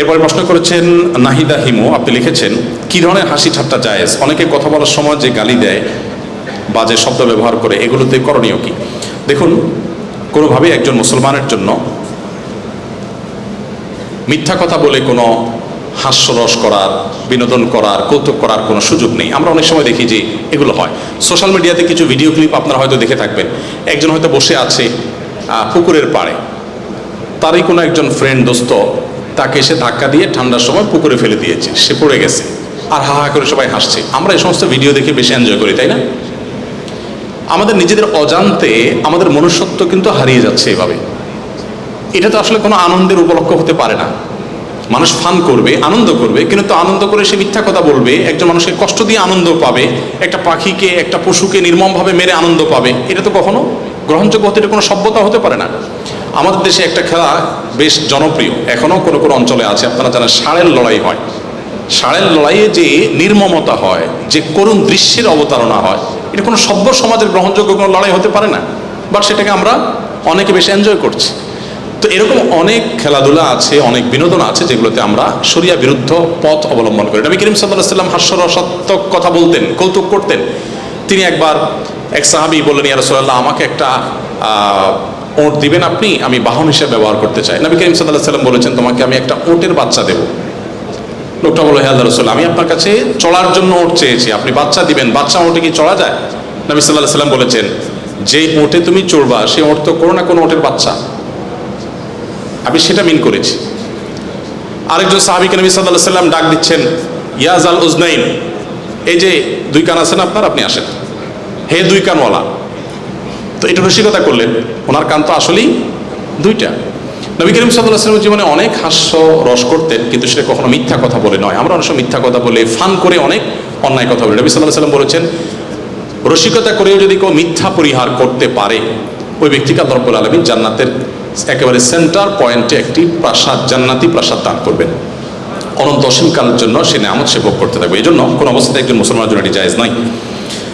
এরপরে প্রশ্ন করেছেন, নাহিদা হিমু, আপনি লিখেছেন, কি ধরনের হাসি ঠাট্টা জায়েজ অনেকে কথা বলার সময় যে গালি দেয় বাজে শব্দ ব্যবহার করে, এগুলোতে করণীয় কি? দেখুন, কোনোভাবেই একজন মুসলমানের জন্য মিথ্যা কথা বলে কোনো হাস্যরস করার, বিনোদন করার, কৌতুক করার কোনো সুযোগ নেই। আমরা অনেক সময় দেখি যে এগুলো হয়। সোশ্যাল মিডিয়াতে কিছু ভিডিও ক্লিপ আপনারা হয়তো দেখে থাকবেন। একজন হয়তো বসে আছে পুকুরের পাড়ে। তারই কোনো একজন ফ্রেন্ড দোস্ত তাকে এসে ধাক্কা দিয়ে ঠান্ডার সময় পুকুরে ফেলে দিয়েছে। সে পড়ে গেছে। আর হা হা করে সবাই হাসছে। আমরা এই সমস্ত ভিডিও দেখে বেশি এনজয় করি, তাই না? আমাদের নিজেদের অজান্তে আমাদের মনুষ্যত্ব কিন্তু হারিয়ে যাচ্ছে এভাবে। এটা তো আসলে কোনো আনন্দের উপলক্ষ হতে পারে না। মানুষ ফান করবে, আনন্দ করবে, কিন্তু তো আনন্দ করে সে মিথ্যা কথা বলবে, একজন মানুষকে কষ্ট দিয়ে আনন্দ পাবে, একটা পাখিকে, একটা পশুকে নির্মমভাবে মেরে আনন্দ পাবে, এটা তো কখনো গ্রহণযোগ্য হতে কোনো সভ্যতা হতে পারে না। আমাদের দেশে একটা খেলা বেশ জনপ্রিয়। এখনও কোনো কোনো অঞ্চলে আছে, আপনারা জানেন ষাঁড়ের লড়াই হয়। ষাঁড়ের লড়াইয়ে যে নির্মমতা হয়, যে করুণ দৃশ্যের অবতারণা হয়, এটা কোনো সভ্য সমাজের গ্রহণযোগ্য কোনো লড়াই হতে পারে না। বাট সেটাকে আমরা অনেকে বেশি এনজয় করছি। তো এরকম অনেক খেলাধুলা আছে, অনেক বিনোদন আছে, যেগুলোতে আমরা সরিয়া বিরুদ্ধ পথ অবলম্বন করি। নবী করিম সাল্লাহ সাল্লাম হাস্যরসাত্মক কথা বলতেন, কৌতুক করতেন। তিনি একবার এক সাহাবি বললেন, ইয়া রাসূলুল্লাহ, আমাকে একটা ওঁট দিবেন আপনি? আমি বাহন হিসেবে ব্যবহার করতে চাই। নবী করিম সাল্লাহ সাল্লাম বলেছেন, তোমাকে আমি একটা ওটের বাচ্চা দেবো। লোকটা বলো হে আল্লাহ রসুল, আমি আপনার কাছে চলার জন্য ওট চেয়েছি। আপনি বাচ্চা দিবেন, বাচ্চা ওটে কি চড়া যায়? নবী সাল্লাহ সাল্লাম বলেছেন যে ওটে তুমি চড়বা সে ওট তো কোনো না কোনো ওটের বাচ্চা। আমি সেটা মিন করেছি। আরেকজন সাহাবিকে নবী সাল্লাহ সাল্লাম ডাক দিচ্ছেন ইয়াজ আল উজনাইন, এই যে দুই কান আছেন আপনার, আপনি আসেন। হে দুই কানওয়ালা। তো এটা রসিকতা করলেন, ওনার কান তো আসলেই দুইটা। নবী করিম সাল্লাহ জীবনে অনেক হাস্য রস করতেন, কিন্তু সেটা কখনো মিথ্যা কথা বলে নয়। আমরা অনেক মিথ্যা কথা বলে, ফান করে অনেক অন্যায় কথা বলি। নবী সাল্লাহ সাল্লাম বলেছেন, রসিকতা করেও যদি কেউ মিথ্যা পরিহার করতে পারে, ওই ব্যক্তিকে আল্লাহ রব্বুল আলমিন জান্নাতের একেবারে সেন্টার পয়েন্টে একটি প্রাসাদ, জান্নাতি প্রাসাদ দান করবেন। অনন্ত অসীমকালের জন্য সে নামত সে ভোগ করতে থাকবে। এই জন্য কোনো অবস্থাতে একজন মুসলমানের জন্য এটি জায়েজ নয়।